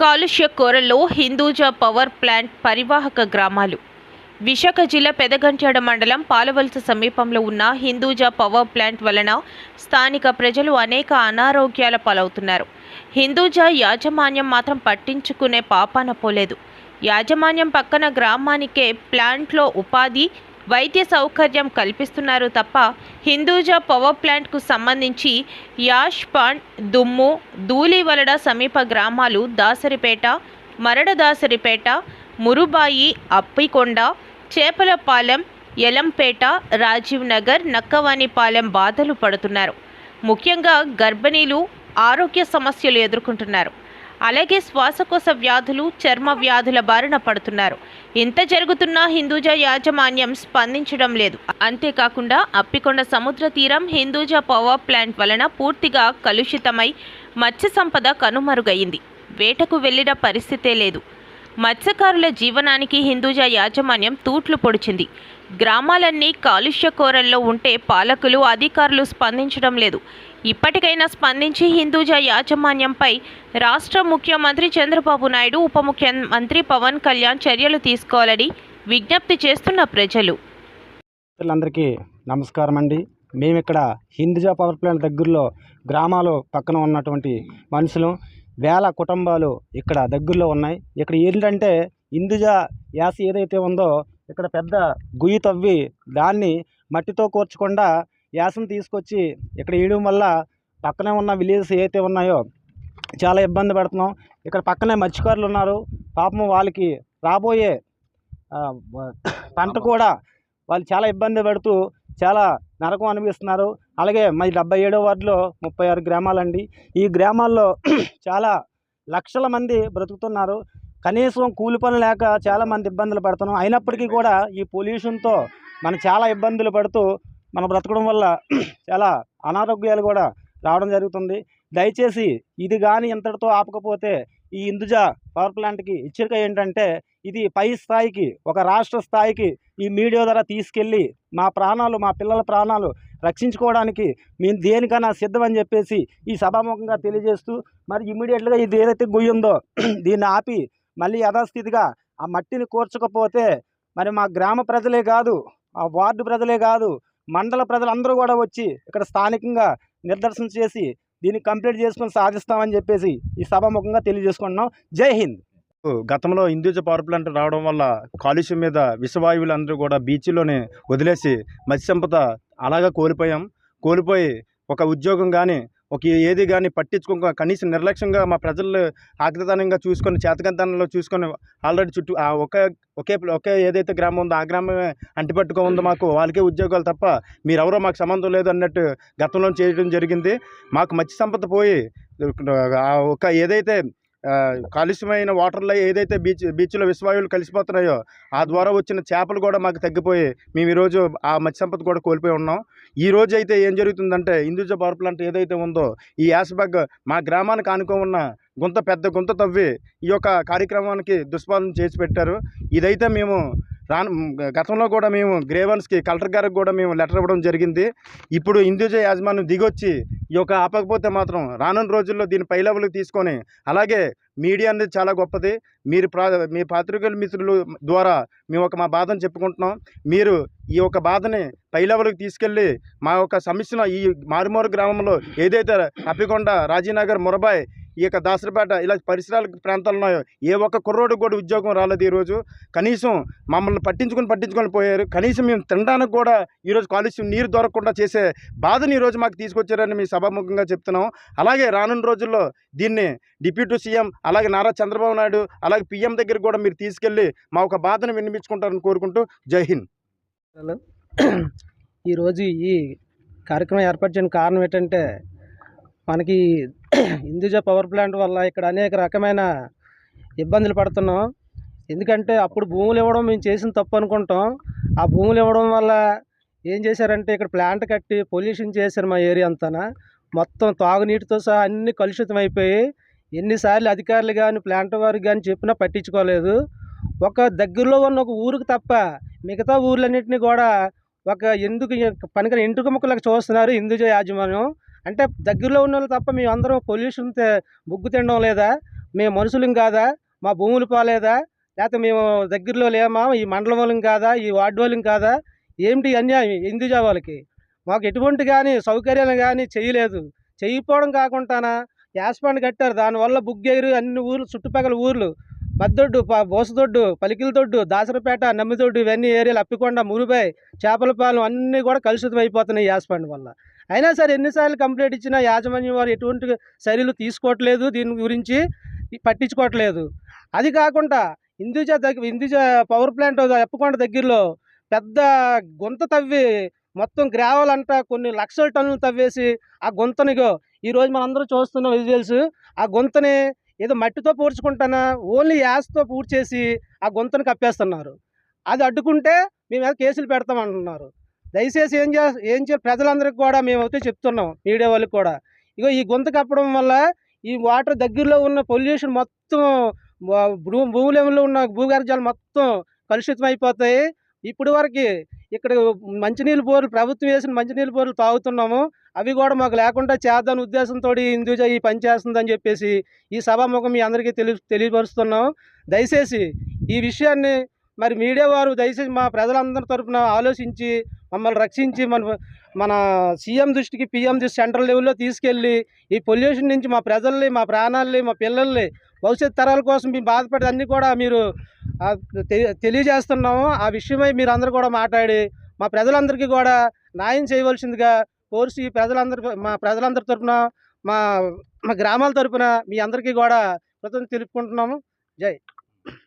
కాలుష్య కోరల్లో Hinduja power plant పరివాహక గ్రామాలు. విశాఖ జిల్లా పెదగంట్యాడ మండలం పాలవలస సమీపంలో ఉన్న హిందూజా పవర్ ప్లాంట్ వలన స్థానిక ప్రజలు అనేక అనారోగ్యాల పాలవుతున్నారు. హిందూజా యాజమాన్యం మాత్రం పట్టించుకునే పాపాన పోలేదు. యాజమాన్యం పక్కన గ్రామానికే ప్లాంట్లో ఉపాధి వైద్య సౌకర్యం కల్పిస్తున్నారు తప్ప హిందూజా పవర్ ప్లాంట్కు సంబంధించి యాష్ పాండ్ దుమ్ము ధూళివలడ సమీప గ్రామాలు దాసరిపేట మరడదాసరిపేట మురుబాయి అప్పికొండ చేపలపాలెం ఎలంపేట రాజీవ్ నగర్ నక్కవాణిపాలెం బాధలు పడుతున్నారు. ముఖ్యంగా గర్భిణీలు ఆరోగ్య సమస్యలు ఎదుర్కొంటున్నారు. అలాగే శ్వాసకోశ వ్యాధులు చర్మ వ్యాధుల బారిన పడుతున్నారు. ఇంత జరుగుతున్నా హిందూజా యాజమాన్యం స్పందించడం లేదు. అంతేకాకుండా అప్పికొండ సముద్ర తీరం హిందూజా పవర్ ప్లాంట్ వలన పూర్తిగా కలుషితమై మత్స్య సంపద కనుమరుగయింది వేటకు వెళ్ళిన పరిస్థితే లేదు. మత్స్యకారుల జీవనానికి హిందూజా యాజమాన్యం తూట్లు పొడిచింది. గ్రామాలన్నీ కాలుష్య కోరల్లో ఉంటే పాలకులు అధికారులు స్పందించడం లేదు. ఇప్పటికైనా స్పందించి హిందూజా యాజమాన్యంపై రాష్ట్ర ముఖ్యమంత్రి చంద్రబాబు నాయుడు ఉప ముఖ్యమంత్రి పవన్ కళ్యాణ్ చర్యలు తీసుకోవాలని విజ్ఞప్తి చేస్తున్న ప్రజలు. అందరికీ నమస్కారం అండి మేము ఇక్కడ హిందూజా పవర్ ప్లాంట్ దగ్గరలో గ్రామాలు పక్కన ఉన్నటువంటి మనుషులు వేల కుటుంబాలు ఇక్కడ దగ్గరలో ఉన్నాయి. ఇక్కడ ఏంటంటే హిందూజా యాస ఏదైతే ఉందో ఇక్కడ పెద్ద గుయ్యి తవ్వి దాన్ని మట్టితో కూర్చకుండా యాసను తీసుకొచ్చి ఇక్కడ వేయడం వల్ల పక్కనే ఉన్న విలేజెస్ ఏవైతే ఉన్నాయో చాలా ఇబ్బంది పడుతున్నాం. ఇక్కడ పక్కనే మత్స్యకారులు ఉన్నారు. పాపం వాళ్ళకి రాబోయే పంట కూడా వాళ్ళు చాలా ఇబ్బంది పడుతూ చాలా నరకం అనిపిస్తున్నారు అలాగే మరి డెబ్బై ఏడో వార్డులో ముప్పై ఆరు గ్రామాలండి. ఈ గ్రామాల్లో చాలా లక్షల మంది బ్రతుకుతున్నారు. కనీసం కూలి పని లేక చాలామంది ఇబ్బందులు పడుతున్నాం. అయినప్పటికీ కూడా ఈ పొల్యూషన్తో మనం చాలా ఇబ్బందులు పడుతూ మనం బ్రతకడం వల్ల చాలా అనారోగ్యాలు కూడా రావడం జరుగుతుంది. దయచేసి ఇది కానీ ఇంతటితో ఆపకపోతే ఈ ఇందుజా పవర్ ప్లాంట్కి హెచ్చరిక ఏంటంటే ఇది పై స్థాయికి ఒక రాష్ట్ర స్థాయికి ఈ మీడియా ద్వారా తీసుకెళ్ళి మా ప్రాణాలు మా పిల్లల ప్రాణాలు రక్షించుకోవడానికి మేము దేనికైనా సిద్ధమని చెప్పేసి ఈ సభాముఖంగా తెలియజేస్తూ మరి ఇమీడియట్గా ఇది ఏదైతే గుయ్యి ఉందో దీన్ని ఆపి మళ్ళీ యథాస్థితిగా ఆ మట్టిని కూర్చకపోతే మరి మా గ్రామ ప్రజలే కాదు ఆ వార్డు ప్రజలే కాదు మండల ప్రజలందరూ కూడా వచ్చి ఇక్కడ స్థానికంగా నిర్దర్శనం చేసి దీన్ని కంప్లీట్ చేసుకొని సాధిస్తామని చెప్పేసి ఈ సభాముఖంగా తెలియజేసుకుంటున్నాం. జై హింద్. గతంలో హిందూజ పవర్ ప్లాంట్ రావడం వల్ల కాలుష్యం మీద విషవాయువులందరూ కూడా బీచ్లోనే వదిలేసి మత్స్య సంపద అలాగా కోల్పోయాం. కోల్పోయి ఒక ఉద్యోగం కానీ ఒక ఏది కానీ పట్టించుకోక కనీసం నిర్లక్ష్యంగా మా ప్రజలు ఆగ్రదానంగా చూసుకొని చేతకంతనంలో చూసుకొని ఆల్రెడీ చుట్టూ ఆ ఒకే ఒకే ఒకే ఏదైతే గ్రామం ఉందో ఆ గ్రామమే అంటిపట్టుకో ఉందో మాకు. వాళ్ళకే ఉద్యోగాలు తప్ప మీరెవరో మాకు సంబంధం లేదు అన్నట్టు గతంలో చేయడం జరిగింది. మాకు మత్స్య సంపద పోయి ఆ ఒక ఏదైతే కాలుష్యమైన వాటర్లో ఏదైతే బీచ్ బీచ్లో విశ్వాయువులు కలిసిపోతున్నాయో ఆ ద్వారా వచ్చిన చేపలు కూడా మాకు తగ్గిపోయి మేము ఈరోజు ఆ మత్స్య సంపద కూడా కోల్పోయి ఉన్నాం. ఈ రోజు అయితే ఏం జరుగుతుందంటే హిందూజ పవర్ ప్లాంట్ ఏదైతే ఉందో ఈ యాస్బాగ్ మా గ్రామానికి ఆనుకో ఉన్న గుంత పెద్ద గుంత తవ్వి ఈ యొక్క కార్యక్రమానికి దుష్పాలన చేసి పెట్టారు. ఇదైతే మేము రాను గతంలో కూడా మేము గ్రేవన్స్కి కలెక్టర్ గారికి కూడా మేము లెటర్ ఇవ్వడం జరిగింది. ఇప్పుడు హిందూజ యాజమాన్యం దిగొచ్చి ఈ యొక్క ఆపకపోతే మాత్రం రానున్న రోజుల్లో దీన్ని పై లెవెల్కి తీసుకొని అలాగే మీడియా అనేది చాలా గొప్పది. మీరు ప్రా మీ పాత్రికల మిత్రులు ద్వారా మేము ఒక మా బాధను చెప్పుకుంటున్నాం. మీరు ఈ యొక్క బాధని పై లెవెల్కి తీసుకెళ్ళి మా యొక్క సమస్యను ఈ మారుమూరు గ్రామంలో ఏదైతే అప్పికొండ రాజీనగర్ మురబాయ్ ఈ యొక్క దాసరిపేట ఇలా పరిసరాల ప్రాంతాలు ఉన్నాయో ఏ ఒక్క కుర్రోడు కూడా ఉద్యోగం రాలేదు ఈరోజు కనీసం మమ్మల్ని పట్టించుకొని పట్టించుకొని పోయారు. కనీసం మేము తినడానికి కూడా ఈరోజు కాలుష్యం నీరు దొరకకుండా చేసే బాధను ఈరోజు మాకు తీసుకొచ్చారని మీ సభాముఖంగా చెప్తున్నాం. అలాగే రానున్న రోజుల్లో దీన్ని డిప్యూటీ సీఎం అలాగే నారా చంద్రబాబు నాయుడు అలాగే పీఎం దగ్గర కూడా మీరు తీసుకెళ్ళి మా ఒక బాధను వినిపించుకుంటారని కోరుకుంటూ జై హింద్. హలో ఈరోజు ఈ కార్యక్రమం ఏర్పాటు చేయడానికి కారణం ఏంటంటే మనకి హిందూజా పవర్ ప్లాంట్ వల్ల ఇక్కడ అనేక రకమైన ఇబ్బందులు పడుతున్నాం. ఎందుకంటే అప్పుడు భూములు ఇవ్వడం మేము చేసిన తప్పు అనుకుంటాం. ఆ భూములు ఇవ్వడం వల్ల ఏం చేశారంటే ఇక్కడ ప్లాంట్ కట్టి పొల్యూషన్ చేశారు మా ఏరియా అంతా మొత్తం తాగునీటితో సహా అన్ని కలుషితం అయిపోయి ఎన్నిసార్లు అధికారులు కానీ ప్లాంట్ వారికి కానీ చెప్పినా పట్టించుకోలేదు. ఒక దగ్గరలో ఉన్న ఒక ఊరికి తప్ప మిగతా ఊర్లన్నింటినీ కూడా ఒక ఎందుకు పనికిన ఇంటికి ముక్కలకు చూస్తున్నారు హిందూజా యాజమాన్యం. అంటే దగ్గరలో ఉన్న వాళ్ళు తప్ప మేము అందరం పొల్యూషన్ బుగ్గు తినడం లేదా మేము మనుషులం కాదా మా భూములు పోలేదా లేకపోతే మేము దగ్గరలో లేమా ఈ మండలం వాళ్ళం కాదా ఈ వార్డు వాళ్ళం కాదా ఏమిటి అన్యాయం హిందూజా వాళ్ళకి? మాకు ఎటువంటి కానీ సౌకర్యాలు కానీ చేయలేదు. చేయకపోవడం కాకుండానా యాస్పాండ్ కట్టారు. దానివల్ల బుగ్గేరు అన్ని ఊర్లు చుట్టుపక్కల ఊర్లు మద్దొడ్డు ప- బోసదొడ్డు పలికిలదొడ్డు దాసరపేట నమ్మిదొడ్డు ఇవన్నీ ఏరియాలు అప్పికొండ మురుబాయ్ చేపలపాలెం అన్నీ కూడా కలుషితం అయిపోతున్నాయి యాస్పాండ్ వల్ల. అయినా సరే ఎన్నిసార్లు కంప్లైంట్ ఇచ్చినా యాజమాన్యం వారు ఎటువంటి చర్యలు తీసుకోవట్లేదు దీని గురించి పట్టించుకోవట్లేదు. అది కాకుండా హిందూజా దగ్గర హిందూజా పవర్ ప్లాంట్ ఎప్పకొండ దగ్గరలో పెద్ద గుంత తవ్వి మొత్తం గ్రావెల్ అంట కొన్ని లక్షల టన్నులు తవ్వేసి ఆ గుంతనిగో ఈరోజు మనందరం చూస్తున్న విజువల్స్ ఆ గుంతని ఏదో మట్టితో పూడ్చుకుంటానా ఓన్లీ యాస్తో పూడ్చేసి ఆ గుంతను కప్పేస్తున్నారు. అది అడ్డుకుంటే మేము మీద కేసులు పెడతామంటున్నారు. దయచేసి ఏం చే ఏం చే ప్రజలందరికీ కూడా మేమైతే చెప్తున్నాం మీడియా వాళ్ళకి కూడా. ఇగో ఈ గుంత కప్పడం వల్ల ఈ వాటర్ దగ్గరలో ఉన్న పొల్యూషన్ మొత్తం భూ భూములలో ఉన్న భూగర్జాలు మొత్తం కలుషితం అయిపోతాయి ఇప్పుడు వరకు ఇక్కడ మంచినీళ్ళు బోర్లు ప్రభుత్వం వేసిన మంచినీళ్ళు బోర్లు తాగుతున్నాము. అవి కూడా మాకు లేకుండా చేద్దాని ఉద్దేశంతో ఇందుజ ఈ పని చేస్తుందని చెప్పేసి ఈ సభాముఖం మీ అందరికీ తెలి తెలియపరుస్తున్నాం. దయచేసి ఈ విషయాన్ని మరి మీడియా వారు దయచేసి మా ప్రజలందరి తరపున ఆలోచించి మమ్మల్ని రక్షించి మన మన సీఎం దృష్టికి పిఎం దృష్టి సెంట్రల్ లెవెల్లో తీసుకెళ్ళి ఈ పొల్యూషన్ నుంచి మా ప్రజల్ని మా ప్రాణాలని మా పిల్లల్ని భవిష్యత్ తరాల కోసం మేము బాధపడి అన్నీ కూడా మీరు తె- తెలియజేస్తున్నాము. ఆ విషయమై మీరు అందరూ కూడా మాట్లాడి మా ప్రజలందరికీ కూడా న్యాయం చేయవలసిందిగా కోర్సి ప్రజలందరి మా ప్రజలందరి తరఫున మా మా గ్రామాల తరఫున మీ అందరికీ కూడా కృతజ్ఞత తెలుపుకుంటున్నాము. జై.